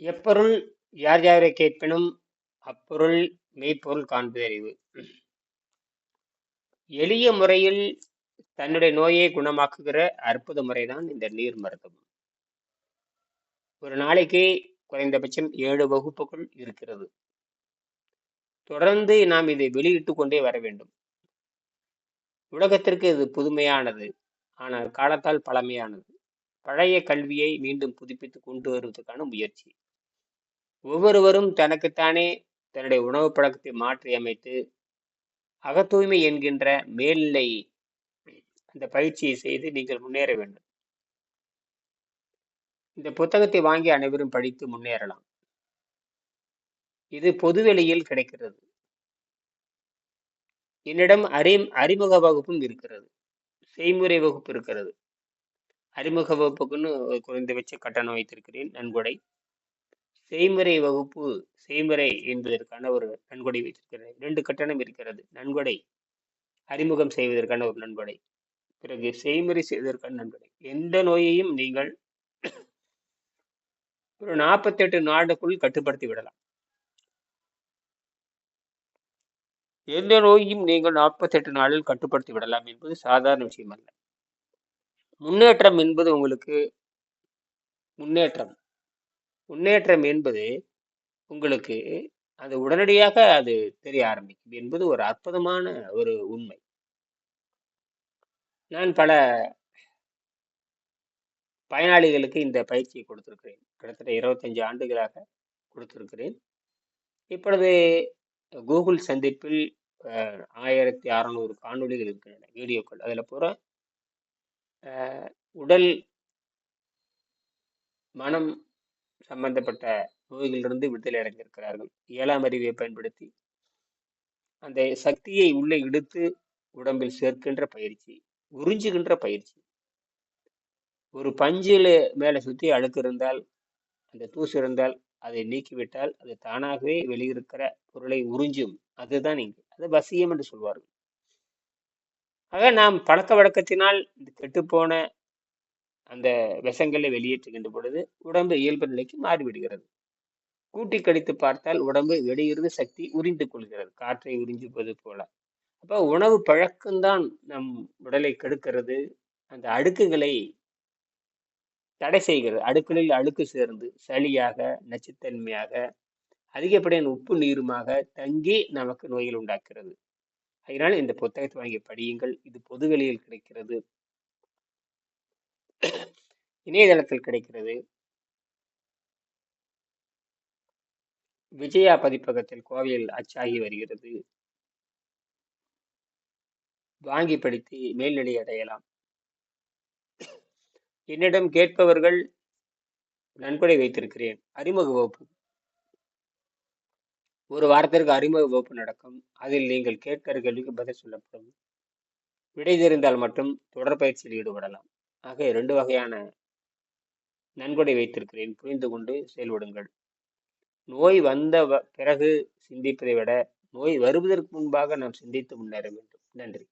எப்பொருள் யார் யாரை கேட்பினும் அப்பொருள் மெய்ப்பொருள் காண்பதறிவு எளிய முறையில் தன்னுடைய நோயை குணமாக்குகிற அற்புத முறைதான் இந்த நீர் மருத்துவம். ஒரு நாளைக்கு குறைந்தபட்சம் ஏழு வகுப்புகள் இருக்கிறது. தொடர்ந்து நாம் இதை வெளியிட்டு கொண்டே வர வேண்டும். உலகத்திற்கு இது புதுமையானது. ஆனால் காலத்தால் பழமையானது. பழைய கல்வியை மீண்டும் புதுப்பித்து கொண்டு வருவதற்கான முயற்சி. ஒவ்வொருவரும் தனக்குத்தானே தன்னுடைய உணவு பழக்கத்தை மாற்றி அமைத்து அகத்தூய்மை என்கின்ற மேல்நிலை அந்த பயிற்சியை செய்து நீங்கள் முன்னேற வேண்டும். இந்த புத்தகத்தை வாங்கி அனைவரும் படித்து முன்னேறலாம். இது பொதுவெளியில் கிடைக்கிறது. என்னிடம் அறி அறிமுக வகுப்பும் இருக்கிறது. செய்முறை வகுப்பு இருக்கிறது. அறிமுக வகுப்புக்குன்னு குறைந்தபட்ச கட்டணம் வைத்திருக்கிறேன் நன்கொடை. செய்முறை வகுப்பு செய்முறை என்பதற்கான ஒரு நன்கொடை வைத்திருக்கிறது ரெண்டு கட்டணம் இருக்கிறது. நன்கொடை. அறிமுகம் செய்வதற்கான ஒரு நன்கொடை. பிறகு செய்முறை செய்வதற்கான நன்கொடை. எந்த நோயையும் நீங்கள் ஒரு நாற்பத்தெட்டு நாடுக்குள் கட்டுப்படுத்தி விடலாம். எந்த நோயையும் நீங்கள் நாற்பத்தெட்டு நாளில் கட்டுப்படுத்தி விடலாம் என்பது சாதாரண விஷயம் அல்ல முன்னேற்றம் என்பது உங்களுக்கு முன்னேற்றம். முன்னேற்றம் என்பது உங்களுக்கு அது உடனடியாக அது தெரிய ஆரம்பிக்கும் என்பது ஒரு அற்புதமான ஒரு உண்மை. நான் பல பயனாளிகளுக்கு இந்த பயிற்சியை கொடுத்திருக்கிறேன். கிட்டத்தட்ட இருபத்தஞ்சு ஆண்டுகளாக கொடுத்திருக்கிறேன். இப்பொழுது கூகுள் சந்திப்பில் ஆயிரத்தி அறநூறு காணொலிகள் இருக்கின்றன வீடியோக்கள். அதில் பூரா உடல் மனம் சம்பந்தப்பட்ட நோய்களிலிருந்து விடுதலை அடைந்திருக்கிறார்கள். ஏழாம் அறிவியை பயன்படுத்தி அந்த சக்தியை உள்ளே இழுத்து உடம்பில் சேர்க்கின்ற பயிற்சி உறிஞ்சுகின்ற பயிற்சி. ஒரு பஞ்சில மேலே சுற்றி அழுக்கு இருந்தால் அந்த தூசு இருந்தால் அதை நீக்கிவிட்டால் அது தானாகவே வெளியிருக்கிற பொருளை உறிஞ்சும். அதுதான் இங்கு. அது வசியம் என்று சொல்வார்கள். ஆக நாம் பழக்க வழக்கத்தினால் இந்த கெட்டுப்போன அந்த விஷங்களை வெளியேற்றுகின்ற பொழுது உடம்பு இயல்பு நிலைக்கு மாறிவிடுகிறது. கூட்டி கடித்து பார்த்தால் உடம்பு வெளியிருந்து சக்தி உறிந்து கொள்கிறது. காற்றை உறிஞ்சுவது போல. அப்போ உணவு பழக்கம்தான் நம் உடலை கெடுக்கிறது. அந்த அடுக்குகளை தடை செய்கிறது. அடுக்குகளில் அழுக்கு சேர்ந்து சளியாக நச்சுத்தன்மையாக அதிகப்படியான உப்பு நீருமாக தங்கி நமக்கு நோய்கள் உண்டாக்குறது அதனால் இந்த புத்தகத்தை வாங்கி படியுங்கள். இது பொதுவெளியில் கிடைக்கிறது. இணையதளத்தில் கிடைக்கிறது. விஜயா பதிப்பகத்தில் கோவையில் அச்சாகி வருகிறது. வாங்கி படித்து மேல்நிலை அடையலாம். என்னிடம் கேட்பவர்கள் நன்கொடை வைத்திருக்கிறேன். அறிமுக வகுப்பு. ஒரு வாரத்திற்கு அறிமுக வகுப்பு நடக்கும். அதில் நீங்கள் கேட்கிற கேள்விக்கு பதில் சொல்லப்படும். விடை தெரிந்தால் மட்டும் தொடர் பயிற்சியில் ஈடுபடலாம். ஆக இரண்டு வகையான நன்கொடை வைத்திருக்கிறேன். புரிந்து கொண்டு செயல்படுங்கள். நோய் வந்த பிறகு சிந்திப்பதை விட நோய் வருவதற்கு முன்பாக நாம் சிந்தித்து முன்னேற வேண்டும். நன்றி.